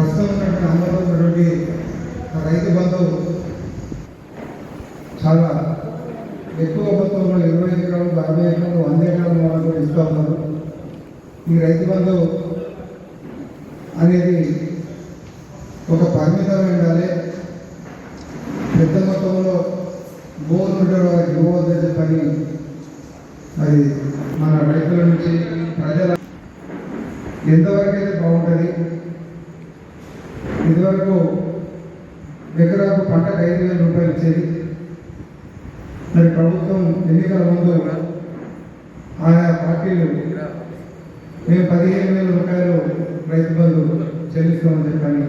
ప్రస్తుతం ఉన్నటువంటి అమలు ఉన్నటువంటి ఆ రైతు బంధు చాలా ఎక్కువ మొత్తంలో ఇరవై ఎకరాలు అరవై ఎకరాలు వంద ఎకరాలు వాళ్ళకు ఇస్తూ ఉన్నారు. ఈ రైతు బంధు అనేది ఒక పరిమితం ఉండాలి. పెద్ద మొత్తంలో భూములు ఉండే వారికి ఇవ్వద్దని పని అది మన రైతుల నుంచి ప్రజల ఎంతవరకు అయితే బాగుంటుంది ఇదివరకు ఎకరాకు పంటకు ఐదు వేల రూపాయలు ఇచ్చేది. మరి ప్రభుత్వం ఎన్నికల ముందు ఆయా పార్టీలు మేము పదిహేను వేల రూపాయలు రైతు బంధు చెల్లిస్తామని చెప్పని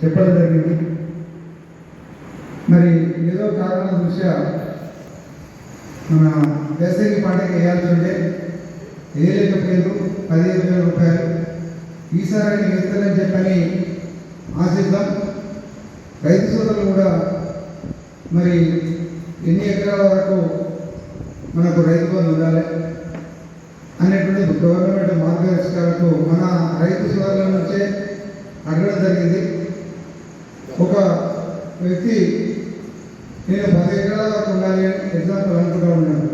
చెప్పడం జరిగింది. మరి ఏదో కారణం దృష్ట్యా మన వేసవి పంటకి వేయాల్సి ఉంటే వేయలేకపోయారు పదిహేను వేల రూపాయలు ఈసారి వేస్తారని చెప్పని ఆశిద్దాం. రైతు సోదరులు కూడా మరి ఎన్ని ఎకరాల వరకు మనకు రైతు బంధు ఉండాలి అనేటువంటి గవర్నమెంట్ మార్గదర్శకాలకు మన రైతు సోదరుల నుంచే అడగడం జరిగింది. ఒక వ్యక్తి నేను పది ఎకరాల వరకు ఉండాలి అని ఎగ్జాంపుల్ అనుకుంటూ ఉన్నాను.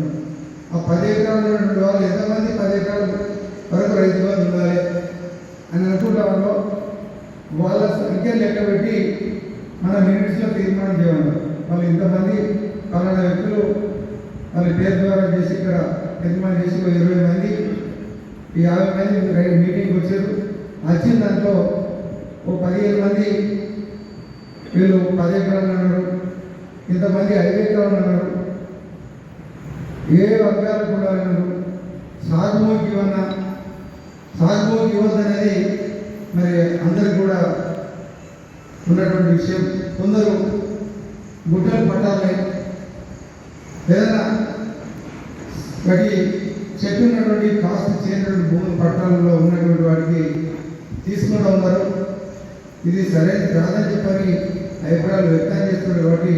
ఆ పది ఎకరాలు ఉన్నటువంటి వాళ్ళు ఎంతమంది పది ఎకరాల వరకు రైతు బంధు ఉండాలి అని అనుకుంటా ఉన్నాం వాళ్ళ లెక్క పెట్టి మన మినిట్స్లో తీర్మానం చేయాలి వాళ్ళు ఇంతమంది పలానా వ్యక్తులు వాళ్ళ పేరు ద్వారా చేసి ఇక్కడ తీర్మానం చేసి ఒక ఇరవై మంది ఈ యాభై మంది మీటింగ్కి వచ్చారు. వచ్చిన దాంట్లో ఓ పదిహేను మంది వీళ్ళు పది ఎకరాలు అన్నారు. ఇంతమంది ఐదు ఎకరాలు అన్నారు. ఏ వర్గాలు కూడా అన్నారు. సాగుభూమికి ఇవ్వన్నా సాగుభూమికి ఇవ్వద్దనేది మరి అందరికి కూడా ఉన్నటువంటి విషయం. కొందరు గుడ్డలు పట్టాలి. ఏదైనా గడి చెట్టు ఉన్నటువంటి కాస్ట్ చేరినటువంటి భూమి పట్టాలలో ఉన్నటువంటి వాటికి తీసుకుంటూ ఉన్నారు ఇది సరైనది కాదని చెప్పని అభిప్రాయాలు వ్యక్తం చేస్తున్నారు కాబట్టి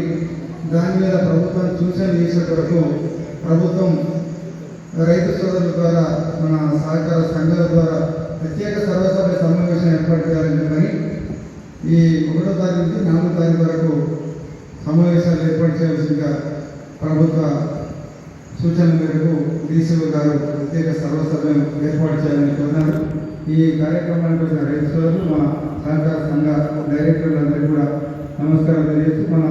దాని మీద ప్రభుత్వం సూచన చేసే వరకు ప్రభుత్వం రైతు సోదరుల ద్వారా మన సహకార సంఘాల ద్వారా ప్రత్యేక సర్వసభ్య సమావేశం ఏర్పాటు చేయాలని చెప్పని నుంచి నాలుగు తారీఖు వరకు సమావేశాలు ఏర్పాటు చేయాల్సిందిగా ప్రభుత్వ సూచనల మేరకు డీసీఓ గారు ప్రత్యేక సర్వసభ్యం ఏర్పాటు చేయాలని కోరినారు ఈ కార్యక్రమానికి వచ్చిన రైతు సోదరులు మా సహకార సంఘ డైరెక్టర్లందరికీ కూడా నమస్కారం తెలియజేస్తూ మన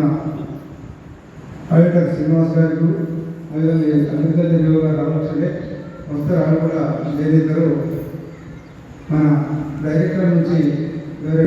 ఆడిటర్ శ్రీనివాస్ గారికి అదేవిధంగా అగ్రికల్చర్ జిల్లా గారు రావాల్సిందే వాళ్ళు కూడా లేనిద్దరు మన డైరెక్టర్ నుంచి